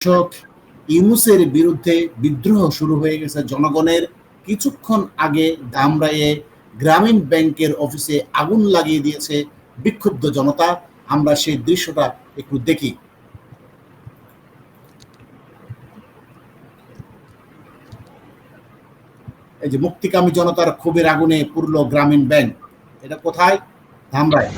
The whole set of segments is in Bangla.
দর্শক ইউনুসের বিরুদ্ধে বিদ্রোহ শুরু হয়ে গেছে জনগণের। কিছুক্ষণ আগে ধামরাইয়ে গ্রামীণ ব্যাংকের অফিসে আগুন লাগিয়ে দিয়েছে বিক্ষুব্ধ জনতা। আমরা সেই দৃশ্যটা একটু দেখি। এই যে মুক্তিকামী জনতার ক্ষোভের আগুনে পুরল গ্রামীণ ব্যাংক। এটা কোথায়? ধামরায়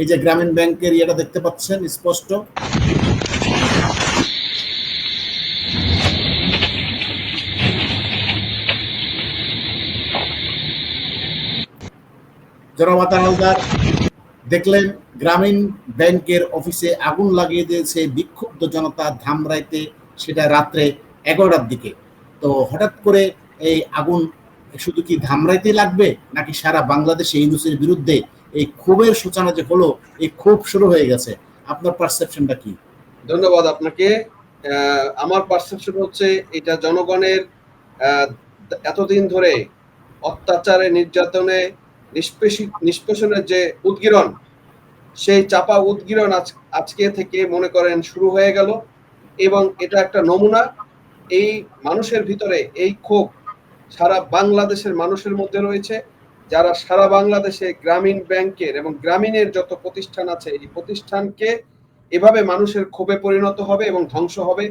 এই যে গ্রামীণ ব্যাংকের ইয়েটা দেখতে পাচ্ছেন, স্পষ্ট। জনমাতা হালদার, দেখলেন গ্রামীণ ব্যাংকের অফিসে আগুন লাগিয়ে দিয়েছে বিক্ষুব্ধ জনতা ধামরাইতে, সেটা রাত্রে এগারোটার দিকে। তো হঠাৎ করে এই আগুন শুধু কি ধামরাইতে লাগবে, নাকি সারা বাংলাদেশে ইউনুসের বিরুদ্ধে এই ক্ষোভের সূচনা যে হলো, এই ক্ষোভ শুরু হয়ে গেছে। আপনার পারসেপশনটা কি? ধন্যবাদ আপনাকে। আমার পারসেপশন হচ্ছে এটা জনগণের এতদিন ধরে অত্যাচারে, নির্যাতনে, নিষ্পেষি- নিষ্পেষণের যে উদ্গীরণ, সেই চাপা উদ্গীরণ আজ, আজকে থেকে মনে করেন শুরু হয়ে গেল। এবং এটা একটা নমুনা। এই মানুষের ভিতরে এই ক্ষোভ সারা বাংলাদেশের মানুষের মধ্যে রয়েছে। যারা সারা বাংলাদেশে গ্রামীণ ব্যাংকের এবং গ্রামীণের যত প্রতিষ্ঠান আছে, এই প্রতিষ্ঠানকে এভাবে মানুষের ক্ষোভে পরিণত হবে এবং ধ্বংস হবে,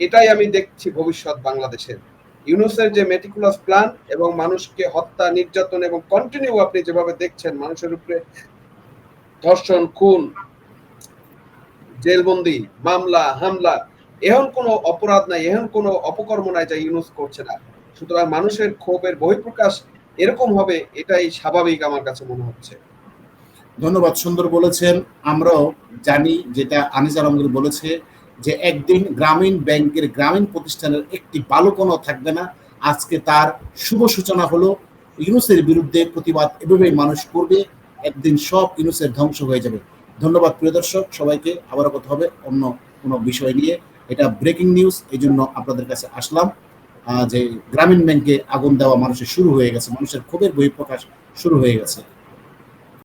এটাই আমি দেখছি ভবিষ্যৎ বাংলাদেশের। ইউনুসের যে মেটিকুলাস প্ল্যান এবং মানুষকে হত্যা, নির্যাতন এবং কন্টিনিউ আপনি যেভাবে দেখছেন, মানুষের উপরে ধর্ষণ, খুন, জেলবন্দি, মামলা, হামলা এখন কোনো অপরাধ নাই এখন কোনো অপকর্ম নাই যা ইউনুস করছে না। সুতরাং মানুষের ক্ষোভের বহিঃপ্রকাশ এরকম হবে, এটাই স্বাভাবিক আমার কাছে মনে হচ্ছে। ধন্যবাদ, সুন্দর বলেছেন। আমরাও জানি যেটা আনিস আলমগীর বলেছে, যে একদিন গ্রামীণ ব্যাংকের গ্রামীণ প্রতিষ্ঠানের একটি বালুকণও থাকবে না। আজকে তার শুভ সূচনা হলো, ইউনুসের বিরুদ্ধে প্রতিবাদ এভাবেই মানুষ করবে, একদিন সব ইউনুসের ধ্বংস হয়ে যাবে। ধন্যবাদ, প্রিয় দর্শক, সবাইকে। আবারও কথা হবে অন্য কোনো বিষয় নিয়ে। এটা ব্রেকিং নিউজ এই জন্য আপনাদের কাছে আসলাম। যে গ্রামীণ ব্যাংকে আগুন দেওয়া মানুষের শুরু হয়ে গেছে, মানুষের ক্ষোভের বহিঃপ্রকাশ শুরু হয়ে গেছে।